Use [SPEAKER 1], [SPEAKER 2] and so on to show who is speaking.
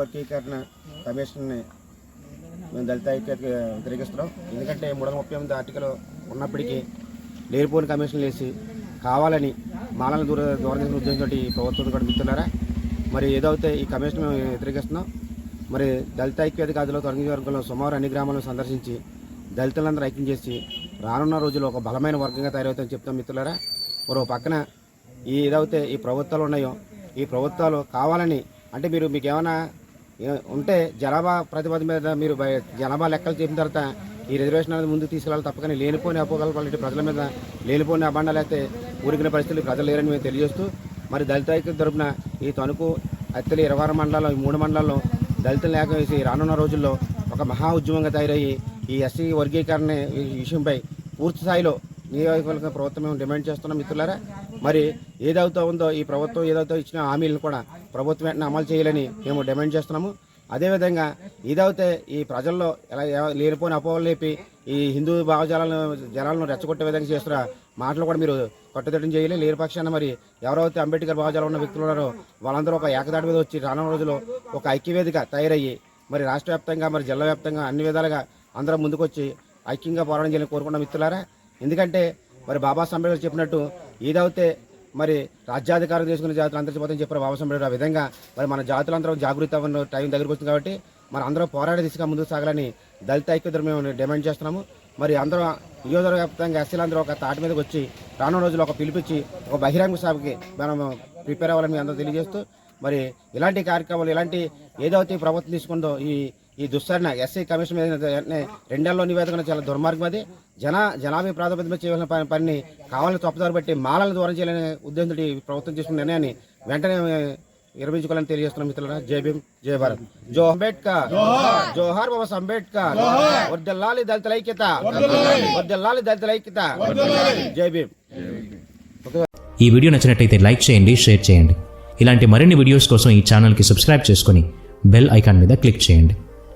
[SPEAKER 1] వర్గీకరణ కమిషన్ని మేము దళిత ఐక్యతకి వ్యతిరేకిస్తున్నాం. ఎందుకంటే మూడు వందల ముప్పై ఎనిమిది ఆర్టికల్ ఉన్నప్పటికీ లేనిపోని కమిషన్లు వేసి కావాలని మాలను దూర దూరం చేసిన ఉద్దేశంతో ఈ ప్రభుత్వం కూడా మిత్రులారా మరి ఏదైతే ఈ కమిషన్ మేము వ్యతిరేకిస్తున్నాం మరి దళిత ఐక్యత గాదిలో తొలగి వర్గంలో సుమారు అన్ని గ్రామాలను సందర్శించి దళితులందరూ ఐక్యం చేసి రానున్న రోజుల్లో ఒక బలమైన వర్గంగా తయారవుతుందని చెప్తాం మిత్రులారా. మరో పక్కన ఈ ఏదైతే ఈ ప్రభుత్వాలు ఉన్నాయో ఈ ప్రభుత్వాలు కావాలని అంటే మీరు మీకు ఏమైనా ఉంటే జనాభా ప్రతిపది మీద మీరు జనాభా లెక్కలు చెప్పిన తర్వాత ఈ రిజర్వేషన్ అనేది ముందుకు తీసుకెళ్ళాలి తప్పకని. లేనిపోని అపోకల్పాలంటే ప్రజల మీద లేనిపోని అబండాలు అయితే ఊరికిన పరిస్థితులు ప్రజలు లేరని మేము తెలియజేస్తూ మరి దళిత ఐక్య తరపున ఈ తణుకు అత్తలి ఇరవై మండలాల్లో ఈ మూడు మండలాల్లో దళితులు లేక వేసి రానున్న రోజుల్లో ఒక మహా ఉద్యమంగా తయారయ్యి ఈ ఎస్సీ వర్గీకరణ విషయంపై పూర్తి స్థాయిలో నియోజకవర్గ ప్రభుత్వం మేము డిమాండ్ చేస్తున్నాం మిత్రులారా. మరి ఏదవుతా ఉందో ఈ ప్రభుత్వం ఏదైతే ఇచ్చిన హామీలను కూడా ప్రభుత్వం వెంటనే అమలు చేయాలని మేము డిమాండ్ చేస్తున్నాము. అదేవిధంగా ఇదైతే ఈ ప్రజల్లో ఎలా లేనిపోని అపోహలు లేపి ఈ హిందూ భావజాలను జనాలను రెచ్చగొట్టే విధంగా చేస్తున్న మాటలు కూడా మీరు కట్టుదిట్టం చేయాలి. లేని పక్షాన మరి ఎవరైతే అంబేద్కర్ భావజాలం ఉన్న వ్యక్తులు ఉన్నారో వాళ్ళందరూ ఒక ఏకదాటి మీద వచ్చి రానున్న రోజుల్లో ఒక ఐక్యవేదిక తయారయ్యి మరి రాష్ట్ర వ్యాప్తంగా మరి జిల్లా వ్యాప్తంగా అన్ని విధాలుగా అందరం ముందుకొచ్చి ఐక్యంగా పోరాటం చేయాలని కోరుకున్న మిత్రులారా ఎందుకంటే మరి బాబా అంబేద్కర్ చెప్పినట్టు ఏదైతే మరి రాజ్యాధికారం తీసుకున్న జాతులు అంతర్చిపోతాయని చెప్పారు బాబాసాహెబ్ ఆ విధంగా మరి మన జాతులందరూ జాగృతి అవ్వని టైం దగ్గరికి వస్తుంది కాబట్టి మన అందరూ పోరాడే దిశగా ముందుకు సాగాలని దళిత ఐక్యతను మేము డిమాండ్ చేస్తున్నాము. మరి అందరూ నియోజకవర్గ వ్యాప్తంగా ఎస్సీలందరూ ఒక తాటి మీదకి వచ్చి రానున్న రోజులు ఒక పిలిపించి ఒక బహిరంగ సభకి మనం ప్రిపేర్ అవ్వాలని మీ అందరూ తెలియజేస్తూ మరి ఇలాంటి కార్యక్రమాలు ఇలాంటి ఏదైతే ప్రభుత్వం తీసుకుందో ఈ ఈ దుస్సరణ ఎస్సీ కమిషన్ మీద వెంటనే రెండేళ్ళలో నివేదికన చాలా దుర్మార్గం అది. జన జనాభా ప్రాతిపదిక మీద చేయవలసిన పని పనిని కావాలని తప్పుదారి బట్టి మాలను దూరం చేయాలనే ఉద్దేశంతో ఈ ప్రభుత్వం తీసుకున్న నిర్ణయాన్ని వెంటనే విరమించుకోవాలని తెలియజేస్తున్నాం మిత్రులారా. జై భీమ్ జై భారత్. జో అంబేద్కర్. జోహార్. బాబా అంబేద్కర్. వర్దల్లాలి దళితుల ఐక్యత. వర్దల్లాలి దళితుల ఐక్యత. జై భీమ్.
[SPEAKER 2] ఈ వీడియో నచ్చినట్టయితే లైక్ చేయండి షేర్ చేయండి. ఇలాంటి మరిన్ని వీడియోస్ కోసం ఈ ఛానల్కి సబ్స్క్రైబ్ చేసుకొని బెల్ ఐకాన్ మీద క్లిక్ చేయండి.